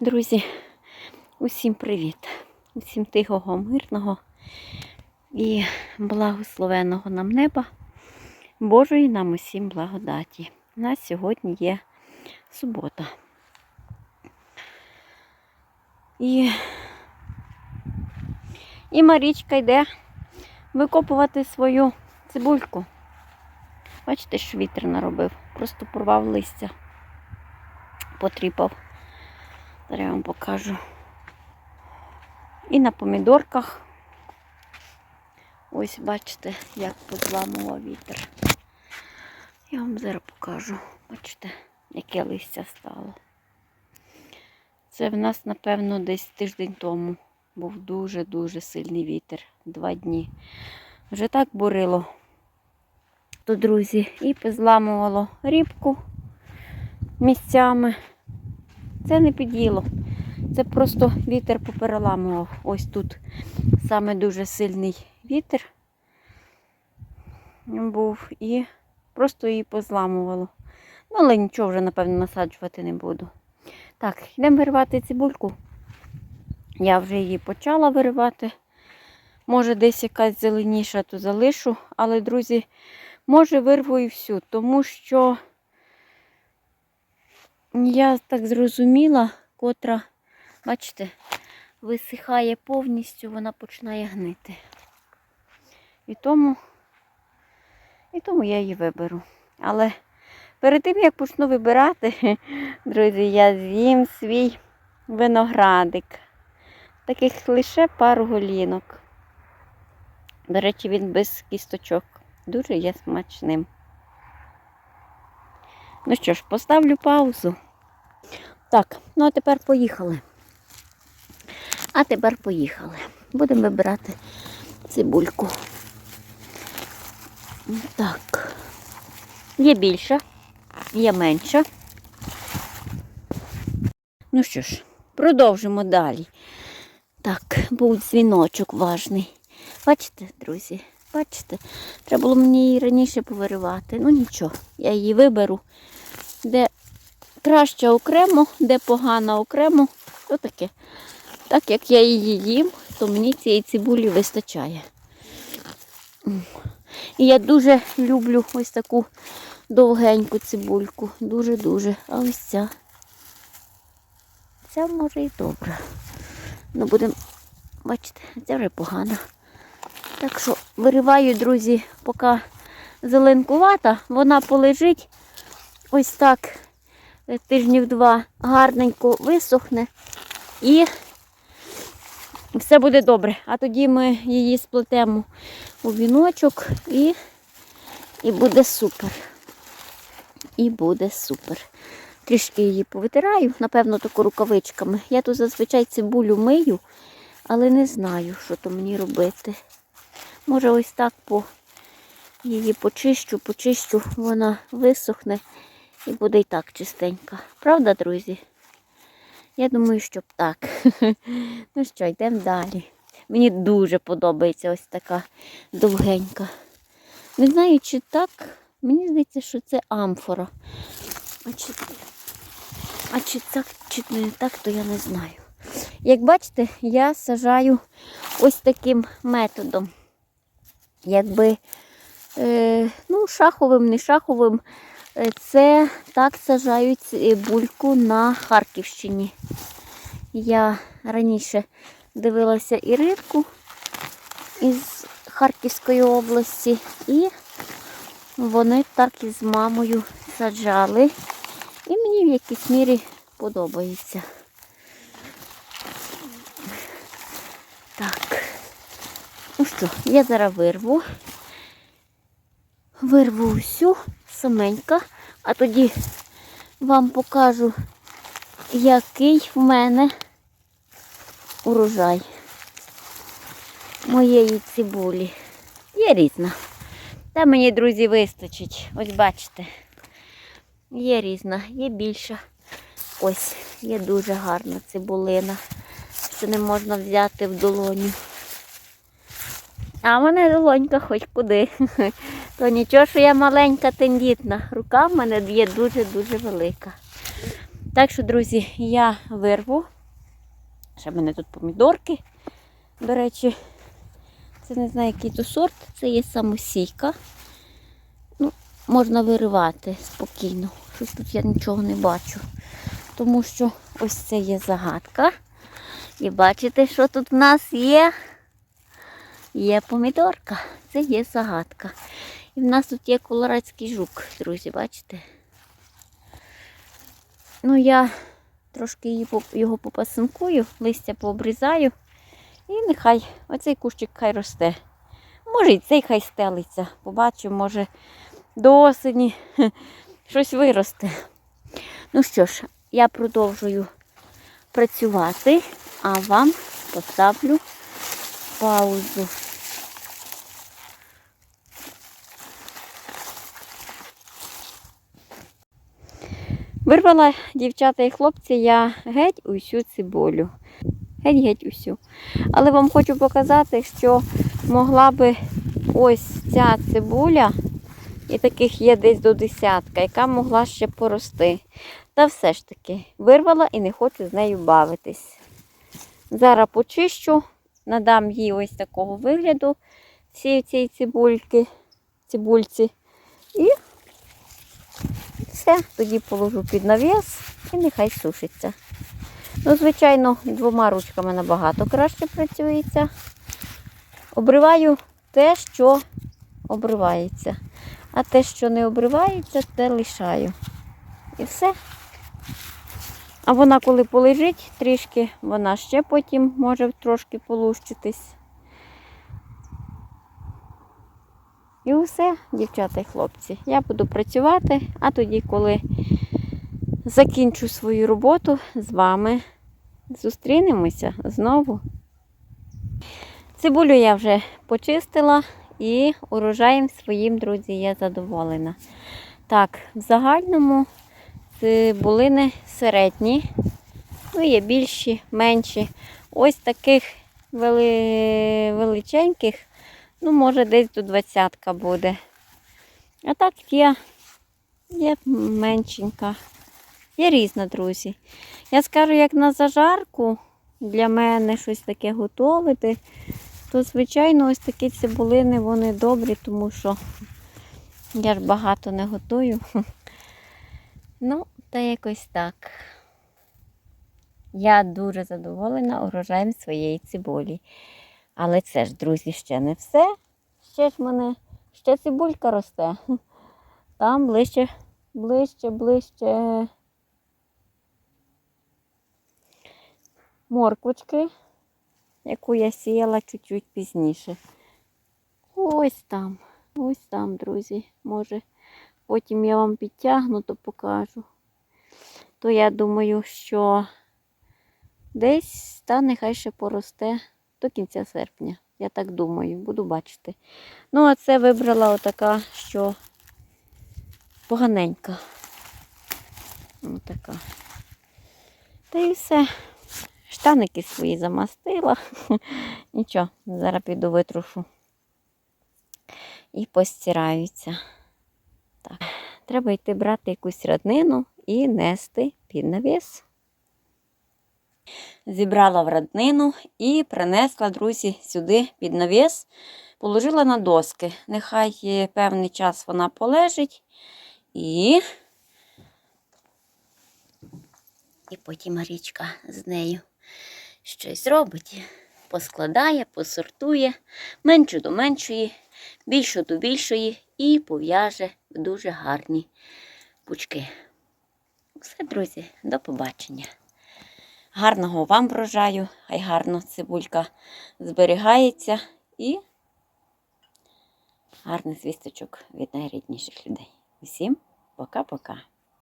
Друзі, усім привіт! Усім тихого, мирного і благословеного нам неба, Божої нам усім благодаті. У нас сьогодні є субота. І, і Марічка йде викопувати свою цибульку. Бачите, що вітер наробив, просто порвав листя, потріпав. Зараз я вам покажу. І на помідорках. Ось бачите, як позламував вітер. Я вам зараз покажу. Бачите, яке листя стало. Це в нас, напевно, десь тиждень тому був дуже-дуже сильний вітер. Два дні. Вже так бурило. То, друзі, і позламувало рібку місцями. Це не під'їло. Це просто вітер попереламував. Ось тут саме дуже сильний вітер був і просто її позламувало. Ну, але нічого вже, напевно, насаджувати не буду. Так, йдемо виривати цибульку. Я вже її почала виривати. Може, десь якась зеленіша, то залишу. Але, друзі, може вирву і всю, тому що я так зрозуміла, котра, бачите, висихає повністю, вона починає гнити. І тому, і тому я її виберу. Але перед тим, як почну вибирати, друзі, я з'їм свій виноградик. Таких лише пару голінок. До речі, він без кісточок. Дуже є смачним. Ну що ж, поставлю паузу. Так, ну а тепер поїхали. А тепер поїхали. Будемо вибирати цибульку. Так. Є більша, є менша. Ну що ж, продовжимо далі. Так, був дзвіночок важний. Бачите, друзі? Бачите? Треба було мені її раніше повиривати. Ну нічого, я її виберу. Де краще окремо, де погано окремо, то таке. Так як я її їм, то мені цієї цибулі вистачає. І я дуже люблю ось таку довгеньку цибульку. Дуже-дуже. А ось ця. Ця може і добра. Ну, будемо, бачите, ця вже погана. Так що вириваю, друзі, поки зеленкувата, вона полежить ось так е, тижнів два гарненько висохне і все буде добре. А тоді ми її сплетемо у віночок і, і буде супер. І буде супер. Трішки її повитираю, напевно, тако рукавичками. Я тут зазвичай цибулю мию, але не знаю, що то мені робити. Може, ось так по її почищу, почищу, вона висохне і буде і так чистенька. Правда, друзі? Я думаю, щоб так. Ну що, йдемо далі. Мені дуже подобається ось така довгенька. Не знаю, чи так. Мені здається, що це амфора. А чи, а чи так, чи не так, то я не знаю. Як бачите, я сажаю ось таким методом. Якби е, ну, шаховим, не шаховим. Е, Це так сажають цибульку на Харківщині. Я раніше дивилася Іритку із Харківської області, і вони так із мамою саджали. І мені в якійсь мірі подобається. Ну що, я зараз вирву. Вирву всю саменька, а тоді вам покажу, який в мене урожай моєї цибулі. Є різна. Та мені, друзі, вистачить. Ось бачите. Є різна, є більша. Ось, є дуже гарна цибулина, що не можна взяти в долоню. А в мене долонька хоч куди. То нічого, що я маленька, тендітна. Рука в мене є дуже-дуже велика. Так що, друзі, я вирву. Ще в мене тут помідорки. До речі, це не знаю, який то сорт, це є самосійка. Ну, можна виривати спокійно. Щось тут я нічого не бачу. Тому що ось це є загадка. І бачите, що тут в нас є? Є помідорка. Це є загадка. І в нас тут є колорадський жук, друзі, бачите? Ну, я трошки його попасинкую, листя пообрізаю. І нехай оцей кущик хай росте. Може і цей хай стелиться. Побачу, може до осені щось виросте. Ну що ж, я продовжую працювати, а вам поставлю паузу. Вирвала дівчата і хлопці я геть усю цибулю. Геть-геть усю. Але вам хочу показати, що могла би ось ця цибуля, і таких є десь до десятка, яка могла ще порости. Та все ж таки вирвала і не хочу з нею бавитись. Зараз почищу, надам їй ось такого вигляду всієї цієї цибульки, цибульці. І все, тоді положу під навіс і нехай сушиться. Ну, звичайно, двома ручками набагато краще працюється. Обриваю те, що обривається. А те, що не обривається, те лишаю. І все. А вона, коли полежить трішки, вона ще потім може трошки полущитись. І все, дівчата і хлопці. Я буду працювати, а тоді, коли закінчу свою роботу з вами, зустрінемося знову. Цибулю я вже почистила і урожаєм своїм, друзі, я задоволена. Так, в загальному цибулини середні, ну є більші, менші. Ось таких вели... величеньких, ну, може, десь до двадцятка буде. А так є, є меншенька. Є різна, друзі. Я скажу, як на зажарку для мене щось таке готувати, то, звичайно, ось такі цибулини вони добрі, тому що я ж багато не готую. Ну, та якось так. Я дуже задоволена урожаєм своєї цибулі. Але це ж, друзі, ще не все. Ще ж мене ще цибулька росте. Там ближче, ближче, ближче морквочки, яку я сіяла чуть-чуть пізніше. Ось там, ось там, друзі. Може, потім я вам підтягну, то покажу. То я думаю, що десь та нехай ще поросте до кінця серпня. Я так думаю, буду бачити. Ну, а це вибрала отака, що поганенька. Отака. Та і все. Штаники свої замастила. Нічого, зараз піду витрушу. І постираються. Так. Треба йти брати якусь роднину і нести під навіс. Зібрала в роднину і принесла, друзі, сюди під навіс, положила на доски. Нехай певний час вона полежить і. І потім Марічка з нею щось робить. Поскладає, посортує, меншу до меншої, більшу до більшої і пов'яже дуже гарні пучки. Все, друзі, до побачення. Гарного вам врожаю, хай гарно цибулька зберігається і гарних звісточок від найрідніших людей. Усім пока-пока.